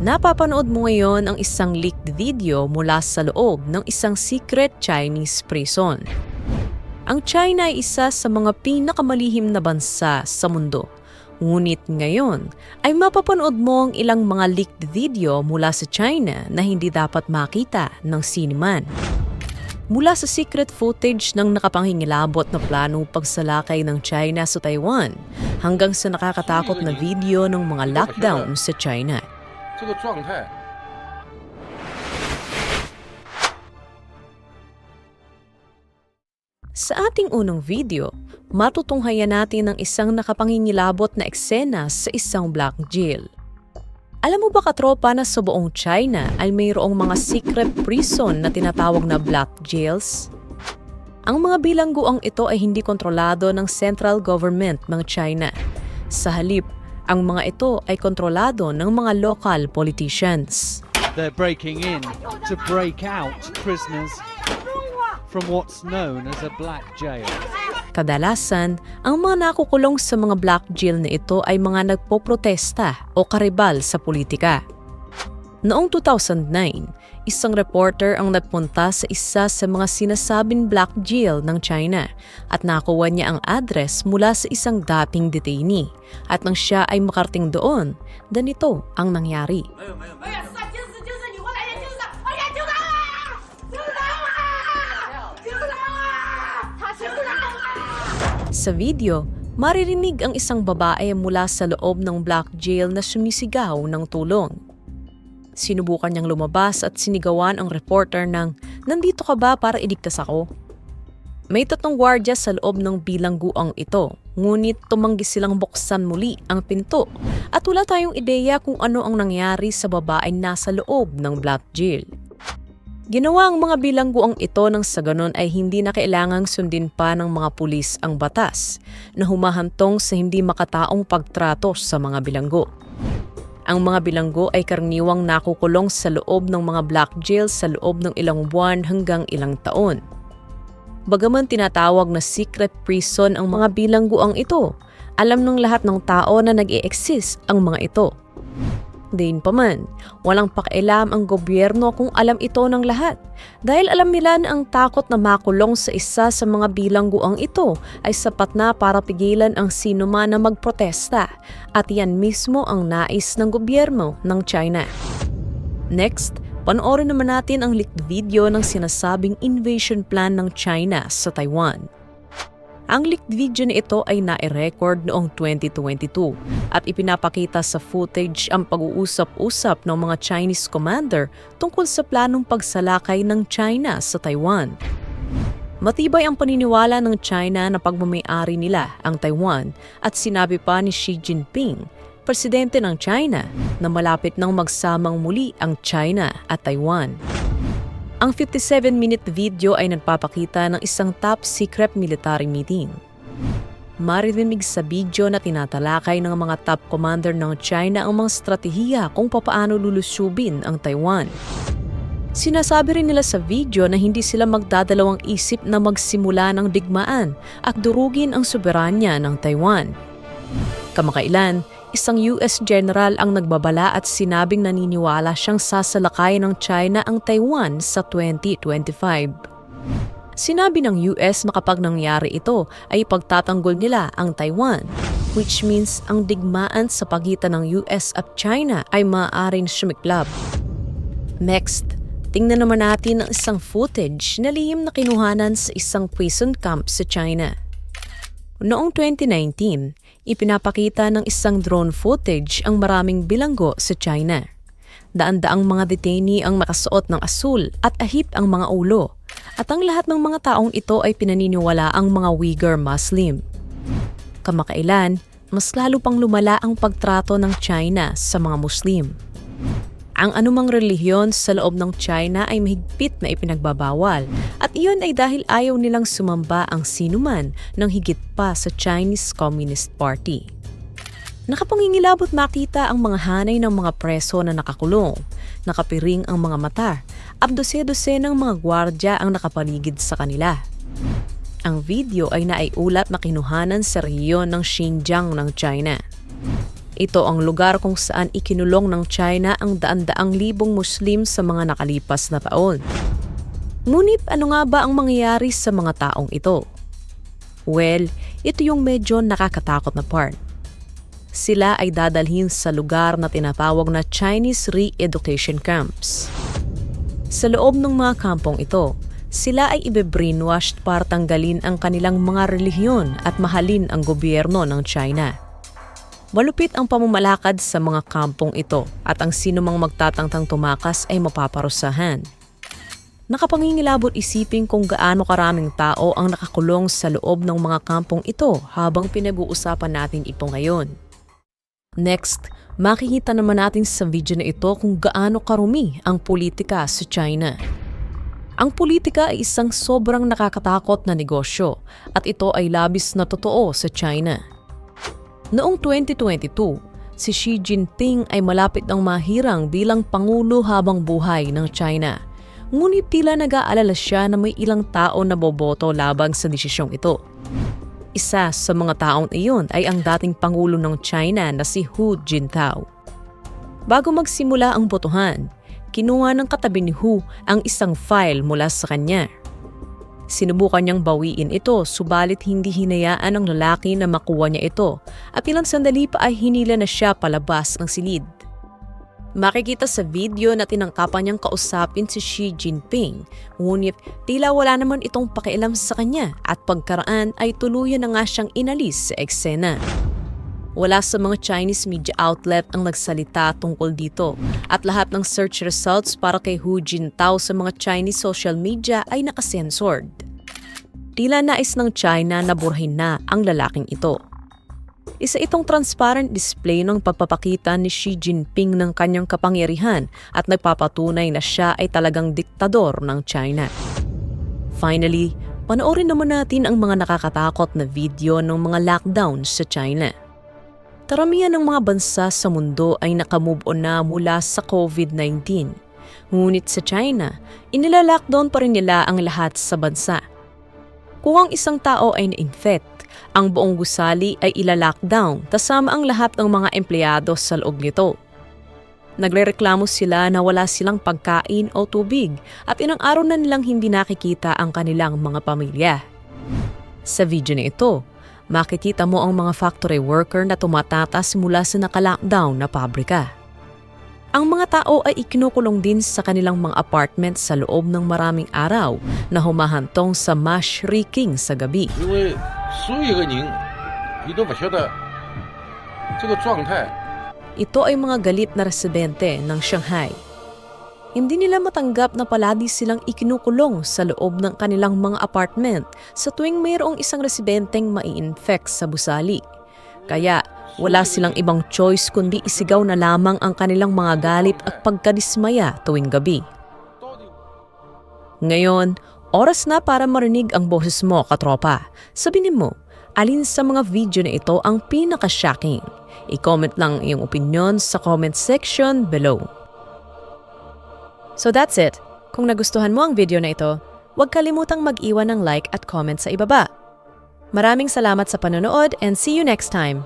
Napapanood mo ngayon ang isang leaked video mula sa loob ng isang secret Chinese prison. Ang China ay isa sa mga pinakamalihim na bansa sa mundo. Ngunit ngayon ay mapapanood mo ang ilang mga leaked video mula sa China na hindi dapat makita ng siniman. Mula sa secret footage ng nakapanghingilabot na planong pagsalakay ng China sa Taiwan hanggang sa nakakatakot na video ng mga lockdown sa China. 这个状态， Sa ating unang video, matutunghayan natin ang isang nakapangingilabot na eksena sa isang black jail. Alam mo ba katropa na sa buong China ay mayroong mga secret prison na tinatawag na black jails? Ang mga bilangguang ito ay hindi kontrolado ng central government ng China. Sa halip, ang mga ito ay kontrolado ng mga local politicians. They're breaking in to break out prisoners from what's known as a black jail. Kadalasan, ang mga nakukulong sa mga black jail na ito ay mga nagpoprotesta o karibal sa politika. Noong 2009, isang reporter ang nagpunta sa isa sa mga sinasabing black jail ng China at nakuha niya ang address mula sa isang dating detainee. At nang siya ay makarting doon, ganito ang nangyari. Sa video, maririnig ang isang babae mula sa loob ng black jail na sumisigaw ng tulong. Sinubukan niyang lumabas at sinigawan ang reporter ng, Nandito ka ba para iligtas ako? May tatlong gwardya sa loob ng bilangguang ito, ngunit tumanggi silang buksan muli ang pinto at wala tayong ideya kung ano ang nangyari sa babaeng nasa loob ng black jail. Ginawa ang mga bilangguang ito nang sa ganon ay hindi na kailangang sundin pa ng mga pulis ang batas na humahantong sa hindi makataong pagtrato sa mga bilanggo. Ang mga bilanggo ay karaniwang nakukulong sa loob ng mga black jail sa loob ng ilang buwan hanggang ilang taon. Bagaman tinatawag na secret prison ang mga bilangguang ito, alam ng lahat ng tao na nag-i-exist ang mga ito. Din pa man, walang pakialam ang gobyerno kung alam ito ng lahat dahil alam nila na ang takot na makulong sa isa sa mga bilangguang ito ay sapat na para pigilan ang sino man na magprotesta at yan mismo ang nais ng gobyerno ng China. Next, panoorin naman natin ang leaked video ng sinasabing invasion plan ng China sa Taiwan. Ang leaked video na ito ay nai-record noong 2022 at ipinapakita sa footage ang pag-uusap-usap ng mga Chinese commander tungkol sa planong pagsalakay ng China sa Taiwan. Matibay ang paniniwala ng China na pagmamayari nila ang Taiwan at sinabi pa ni Xi Jinping, presidente ng China, na malapit nang magsamang muli ang China at Taiwan. Ang 57-minute video ay nagpapakita ng isang top secret military meeting. Maririnig sa video na tinatalakay ng mga top commander ng China ang mga strategiya kung papaano lulusubin ang Taiwan. Sinasabi rin nila sa video na hindi sila magdadalawang isip na magsimula ng digmaan at durugin ang soberanya ng Taiwan. Kamakailan, isang US general ang nagbabala at sinabing naniniwala siyang sasalakay ng China ang Taiwan sa 2025. Sinabi ng US na kapag nangyari ito ay pagtatanggol nila ang Taiwan, which means ang digmaan sa pagitan ng US at China ay maaaring sumiklab. Next, tingnan naman natin ang isang footage na lihim na kinuhanan sa isang prison camp sa China. Noong 2019, ipinapakita ng isang drone footage ang maraming bilanggo sa China. Daan-daang mga detainee ang makasuot ng asul at ahip ang mga ulo. At ang lahat ng mga taong ito ay pinaniniwala ang mga Uyghur Muslim. Kamakailan, mas lalo pang lumala ang pagtrato ng China sa mga Muslim. Ang anumang relihiyon sa loob ng China ay mahigpit na ipinagbabawal at iyon ay dahil ayaw nilang sumamba ang sinuman ng higit pa sa Chinese Communist Party. Nakapangingilabot makita ang mga hanay ng mga preso na nakakulong, nakapiring ang mga mata, at dose-dose ng mga gwardya ang nakapaligid sa kanila. Ang video ay naiulat na kinuhanan sa rehiyon ng Xinjiang ng China. Ito ang lugar kung saan ikinulong ng China ang daan-daang libong Muslim sa mga nakalipas na taon. Ngunit ano nga ba ang mangyayari sa mga taong ito? Well, ito yung medyo nakakatakot na part. Sila ay dadalhin sa lugar na tinatawag na Chinese Re-Education Camps. Sa loob ng mga kampong ito, sila ay ibe-brainwashed para tanggalin ang kanilang mga relihiyon at mahalin ang gobyerno ng China. Malupit ang pamamalakad sa mga kampong ito at ang sino mang magtatangtang tumakas ay mapaparusahan. Nakapangingilabot isipin kung gaano karaming tao ang nakakulong sa loob ng mga kampong ito habang pinag-uusapan natin ito ngayon. Next, makikita naman natin sa video na ito kung gaano karumi ang politika sa China. Ang politika ay isang sobrang nakakatakot na negosyo at ito ay labis na totoo sa China. Noong 2022, si Xi Jinping ay malapit ng mahirang bilang Pangulo habang buhay ng China. Ngunit tila nag-aalala siya na may ilang tao na boboto labang sa desisyong ito. Isa sa mga taong iyon ay ang dating Pangulo ng China na si Hu Jintao. Bago magsimula ang botohan, kinuha ng katabi ni Hu ang isang file mula sa kanya. Sinubukan niyang bawiin ito subalit hindi hinayaan ng lalaki na makuha niya ito at ilang sandali pa ay hinila na siya palabas ng silid. Makikita sa video na tinangkapan niyang kausapin si Xi Jinping, ngunit tila wala naman itong pakialam sa kanya at pagkaraan ay tuluyan na nga siyang inalis sa eksena. Wala sa mga Chinese media outlet ang nagsalita tungkol dito at lahat ng search results para kay Hu Jintao sa mga Chinese social media ay nakasensored. Tila nais ng China na burhin na ang lalaking ito. Isa itong transparent display ng pagpapakita ni Xi Jinping ng kanyang kapangyarihan at nagpapatunay na siya ay talagang diktador ng China. Finally, panoorin naman natin ang mga nakakatakot na video ng mga lockdown sa China. Karamihan ng mga bansa sa mundo ay nakamove on na mula sa COVID-19. Ngunit sa China, inilalockdown pa rin nila ang lahat sa bansa. Kung ang isang tao ay na-infect, ang buong gusali ay ilalockdown kasama ang lahat ng mga empleyado sa loob nito. Nagrereklamo sila na wala silang pagkain o tubig at ilang araw na nilang hindi nakikita ang kanilang mga pamilya. Sa video na ito, makikita mo ang mga factory worker na tumatatas mula sa naka-lockdown na pabrika. Ang mga tao ay ikinukulong din sa kanilang mga apartment sa loob ng maraming araw na humahantong sa mass shrieking sa gabi. 因为所有个人，你都不晓得这个状态 Ito ay mga galit na residente ng Shanghai. hindi nila matanggap na palagi silang ikinukulong sa loob ng kanilang mga apartment sa tuwing mayroong isang residenteng mai-infect sa busali. Kaya wala silang ibang choice kundi isigaw na lamang ang kanilang mga galit at pagkadismaya tuwing gabi. Ngayon, oras na para marinig ang boses mo, katropa. Sabihin mo, alin sa mga video na ito ang pinaka-shocking? I-comment lang iyong opinion sa comment section below. So that's it. Kung nagustuhan mo ang video na ito, huwag kalimutang mag-iwan ng like at comment sa ibaba. Maraming salamat sa panonood and see you next time.